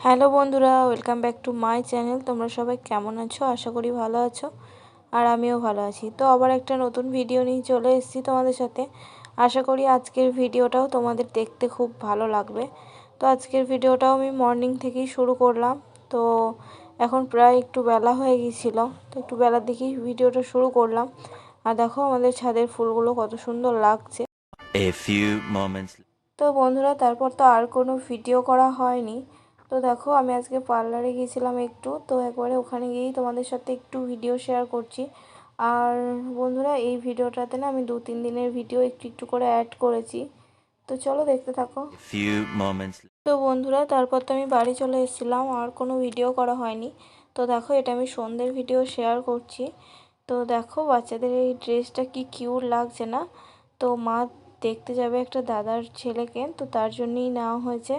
Hello বন্ধুরা welcome back to my channel. তোমরা সবাই কেমন আছো? আশা করি ভালো আছো আর আমিও ভালো আছি। তো আবার একটা নতুন ভিডিও নিয়ে চলে এসেছি তোমাদের সাথে। আশা করি আজকের ভিডিওটাও তোমাদের দেখতে খুব ভালো লাগবে। তো আজকের ভিডিওটাও আমি মর্নিং থেকেই শুরু করলাম। তো এখন প্রায় একটু বেলা হয়ে গিয়েছিল তো একটু বেলার দিকেই ভিডিওটা শুরু করলাম। আর দেখো আমাদের ছাদের ফুলগুলো কত সুন্দর লাগছে। তো বন্ধুরা তারপর তো আর কোনো ভিডিও করা হয়নি। তো দেখো আমি আজকে পার্লারে গিয়েছিলাম একটু। তো একবারে ওখানে গিয়েই তোমাদের সাথে একটু ভিডিও শেয়ার করছি। আর বন্ধুরা এই ভিডিওটাতে না আমি দু তিন দিনের ভিডিও একটু একটু করে অ্যাড করেছি। তো চলো দেখতে থাকো। তো বন্ধুরা তারপর তো আমি বাড়ি চলে এসেছিলাম আর কোনো ভিডিও করা হয়নি। তো দেখো এটা আমি সন্ধ্যের ভিডিও শেয়ার করছি। তো দেখো বাচ্চাদের এই ড্রেসটা কি কিউট লাগছে না? তো মা দেখতে যাবে একটা দাদার ছেলেকে তো তার জন্যই নেওয়া হয়েছে।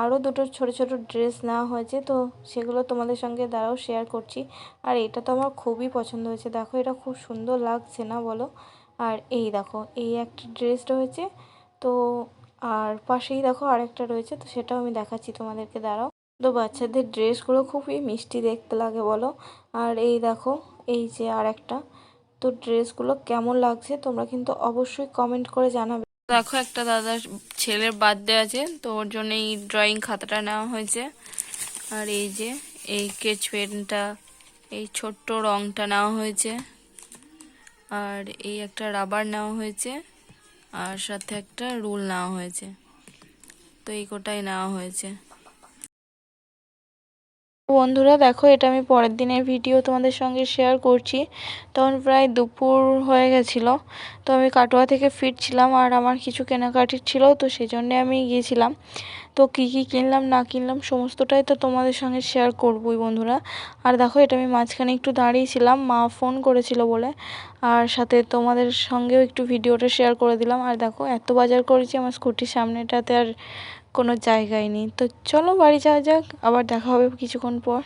আরও দুটো ছোট ছোট ড্রেস নেওয়া হয়েছে, তো সেগুলো তোমাদের সঙ্গে দ্বারাও শেয়ার করছি। আর এটা তো আমার খুবই পছন্দ হয়েছে। দেখো, এটা খুব সুন্দর লাগছে না বলো? আর এই দেখো, এই একটা ড্রেস রয়েছে, তো আর পাশেই দেখো আরেকটা রয়েছে, তো সেটাও আমি দেখাচ্ছি তোমাদেরকে, দাঁড়াও। তো বাচ্চাদের ড্রেসগুলো খুবই মিষ্টি দেখতে লাগে বলো? আর এই দেখো, এই যে আর একটা তো ড্রেসগুলো কেমন লাগছে তোমরা কিন্তু অবশ্যই কমেন্ট করে জানাবে। দেখো একটা দাদার ছেলের বার্থডে আছে, তো ওর জন্য এই ড্রয়িং খাতাটা নেওয়া হয়েছে। আর এই যে, এই কেচ পেনটা, এই ছোট্ট রংটা নেওয়া হয়েছে। আর এই একটা রাবার নেওয়া হয়েছে, আর সাথে একটা রুল নেওয়া হয়েছে। তো এই কোটাই নেওয়া হয়েছে। বন্ধুরা, দেখো, এটা আমি পরের দিনের ভিডিও তোমাদের সঙ্গে শেয়ার করছি। তখন প্রায় দুপুর হয়ে গেছিল। তো আমি কাটোয়া থেকে ফিরছিলাম আর আমার কিছু কেনাকাটির ছিল, তো সেই জন্যে আমি গিয়েছিলাম। তো কী কী কিনলাম, না কিনলাম, সমস্তটাই তো তোমাদের সঙ্গে শেয়ার করবই বন্ধুরা। আর দেখো, এটা আমি মাঝখানে একটু দাঁড়িয়েছিলাম, মা ফোন করেছিল বলে। আর সাথে তোমাদের সঙ্গেও একটু ভিডিওটা শেয়ার করে দিলাম। আর দেখো, এত বাজার করেছি, আমার স্কুটির সামনেটাতে আর কোনো জায়গায় নেই। তো চলো বাড়ি যাওয়া যাক আবার দেখা হবে কিছুক্ষণ পর।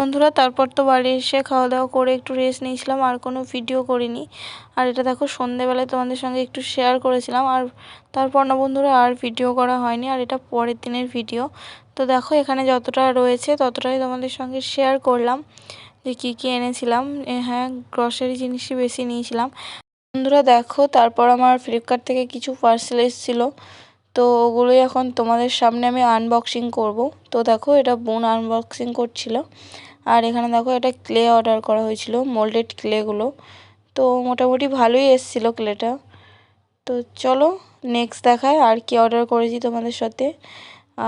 বন্ধুরা তারপর তো বাড়ি এসে খাওয়া দাওয়া করে একটু রেস্ট নিয়েছিলাম আর কোনো ভিডিও করিনি। আর এটা দেখো সন্ধেবেলায় তোমাদের সঙ্গে একটু শেয়ার করেছিলাম আর তারপর না বন্ধুরা আর ভিডিও করা হয়নি আর এটা পরের দিনের ভিডিও তো দেখো এখানে যতটা রয়েছে ততটাই তোমাদের সঙ্গে শেয়ার করলাম যে কী কী এনেছিলাম। হ্যাঁ গ্রসারি জিনিসই বেশি নিয়েছিলাম। বন্ধুরা দেখো, তারপর আমার ফ্লিপকার্ট থেকে কিছু পার্সেল এসেছিল। তো ওগুলোই এখন তোমাদের সামনে আমি আনবক্সিং করব। তো দেখো, এটা বোন আনবক্সিং করছিল। আর এখানে দেখো, এটা ক্লে অর্ডার করা হয়েছিল মোল্ডেড ক্লেগুলো তো মোটামুটি ভালোই এসেছিল ক্লেটা তো চলো নেক্সট দেখায় আর কি অর্ডার করেছি তোমাদের সাথে।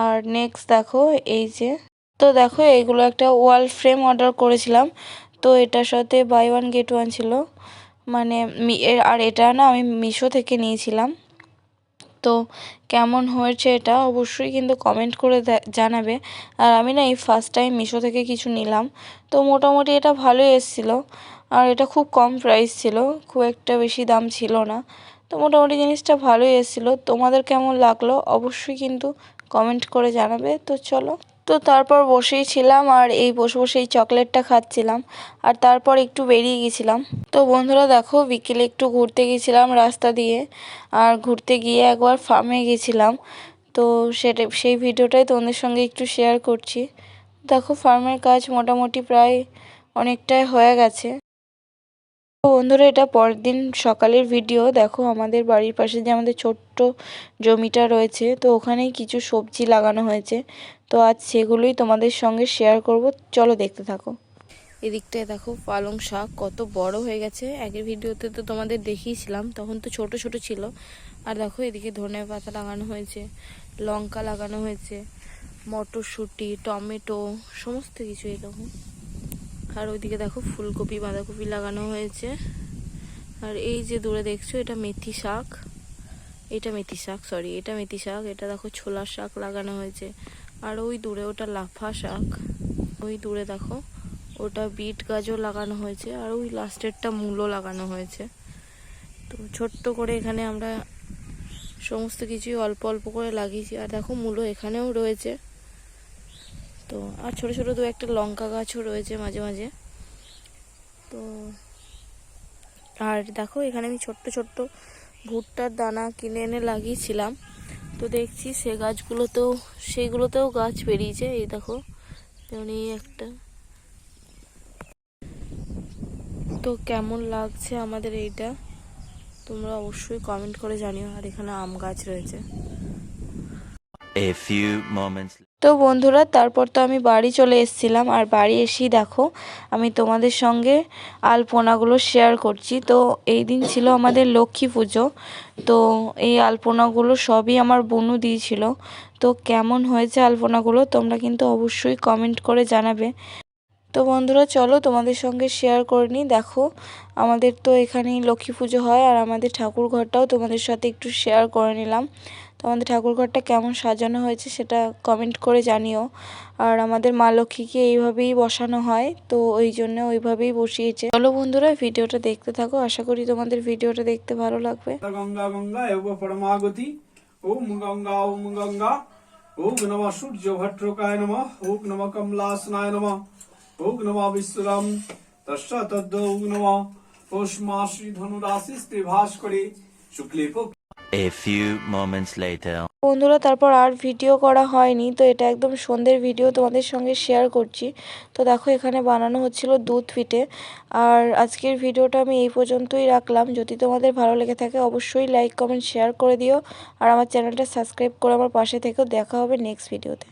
আর নেক্সট দেখো, এই যে, তো দেখো এইগুলো একটা ওয়াল ফ্রেম অর্ডার করেছিলাম। তো এটার সাথে বাই ওয়ান গেট ওয়ান ছিল। মানে আর এটা না আমি মিশো থেকে নিয়েছিলাম। তো কেমন হয়েছে এটা অবশ্যই কিন্তু কমেন্ট করে জানাবে। আর আমি না এই ফার্স্ট টাইম মিশো থেকে কিছু নিলাম। তো মোটামুটি এটা ভালোই এসেছিল। আর এটা খুব কম প্রাইস ছিল, খুব একটা বেশি দাম ছিল না। তো মোটামুটি জিনিসটা ভালোই এসেছিল। তোমাদের কেমন লাগল অবশ্যই কিন্তু কমেন্ট করে জানাবে। তো চলো। তো তারপর বসেই ছিলাম আর এই বসে বসে এই চকলেটটা খাচ্ছিলাম। আর তারপর একটু বেরিয়ে গেছিলাম। তো বন্ধুরা দেখো, বিকেলে একটু ঘুরতে গেছিলাম রাস্তা দিয়ে। আর ঘুরতে গিয়ে একবার ফার্মে গেছিলাম। তো সেটা, সেই ভিডিওটাই তোমাদের সঙ্গে একটু শেয়ার করছি। দেখো, ফার্মের কাজ মোটামুটি প্রায় অনেকটাই হয়ে গেছে। বন্ধুরা, এটা পরের দিন সকালের ভিডিও দেখো, আমাদের বাড়ির পাশে যে আমাদের ছোট্ট জমিটা রয়েছে, তো ওখানেই কিছু সবজি লাগানো হয়েছে। তো আজ সেগুলোই তোমাদের সঙ্গে শেয়ার করব। চলো দেখতে থাকো। এদিকটায় দেখো, পালং শাক কত বড় হয়ে গেছে। আগের ভিডিওতে তো তোমাদের দেখিয়েছিলাম, তখন তো ছোট ছোট ছিল। আর দেখো, এদিকে ধনে পাতা লাগানো হয়েছে, লঙ্কা লাগানো হয়েছে, মটরশুঁটি, টমেটো, সমস্ত কিছু দেখো। আর ওইদিকে দেখো ফুলকপি, বাঁধাকপি লাগানো হয়েছে। আর এই যে দূরে দেখছ, এটা মেথি শাক। এটা মেথি শাক সরি এটা মেথি শাক। এটা দেখো ছোলার শাক লাগানো হয়েছে। আর ওই দূরে ওটা লাফা শাক। ওই দূরে দেখো ওটা বিট গাজর লাগানো হয়েছে। আর ওই লাস্টেরটা মূলো লাগানো হয়েছে। তো ছোট্ট করে এখানে আমরা সমস্ত কিছুই অল্প অল্প করে লাগিয়েছি। আর দেখো মূলো এখানেও রয়েছে। তো, আর ছোট ছোট দু একটা লঙ্কা গাছও রয়েছে মাঝে মাঝে। তো, আর দেখো, এখানে আমি ছোট্ট ছোট্ট ভুট্টার দানা কিনে এনে লাগিয়েছিলাম। তো দেখছি সে গাছগুলোতেও, সেইগুলোতেও গাছ বেরিয়েছে, এই দেখো যেমন এই একটা। তো কেমন লাগছে আমাদের এইটা? তোমরা অবশ্যই কমেন্ট করে জানিও, আর এখানে আম গাছ রয়েছে। A few moments তো বন্ধুরা, তারপর তো আমি বাড়ি চলে এসেছিলাম। আর বাড়ি এসেই দেখো, আমি তোমাদের সঙ্গে আলপনাগুলো শেয়ার করছি। তো এই দিন ছিল আমাদের লক্ষ্মী পুজো। তো এই আলপনাগুলো সবই আমার বনু দিয়েছিল। তো কেমন হয়েছে আলপনাগুলো তোমরা কিন্তু অবশ্যই কমেন্ট করে জানাবে। তো বন্ধুরা, চলো তোমাদের সঙ্গে শেয়ার করে নিই। দেখো, আমাদের তো এখানেই লক্ষ্মী পুজো হয়। আর আমাদের ঠাকুর ঘরটাও তোমাদের সাথে একটু শেয়ার করে নিলাম। তো আমাদের ঠাকুর ঘরটা কেমন সাজানো হয়েছে সেটা কমেন্ট করে জানিও। আর আমাদের মা লক্ষ্মীকে এইভাবেই বসানো হয়, তো ওই জন্য ওইভাবেই বসিয়েছে। চলো বন্ধুরা, ভিডিওটা দেখতে থাকো। আশা করি তোমাদের ভিডিওটা দেখতে ভালো লাগবে। গঙ্গা গঙ্গা, এব পরমাগতি। ওম গঙ্গা ওম গঙ্গা। নম সূর্য ভট্টকায় নম নম কমলাসনায় নম। নম বিশ্বরাম তস্য তদ্দ নম। ভাস করে শুক্লে পক্ষ A few moments later. বন্ধুরা, তারপর আর ভিডিও করা হয়নি, তো এটা একদম সন্ধ্যের ভিডিও তোমাদের সঙ্গে শেয়ার করছি। তো দেখো, এখানে বানানো হচ্ছিল দুধ ফিটে আর আজকের ভিডিওটা আমি এই পর্যন্তই রাখলাম। যদি তোমাদের ভালো লেগে থাকে, অবশ্যই লাইক কমেন্ট শেয়ার করে দিও। আর আমার চ্যানেলটা সাবস্ক্রাইব করে আমার পাশে থেকেও দেখা হবে নেক্সট ভিডিওতে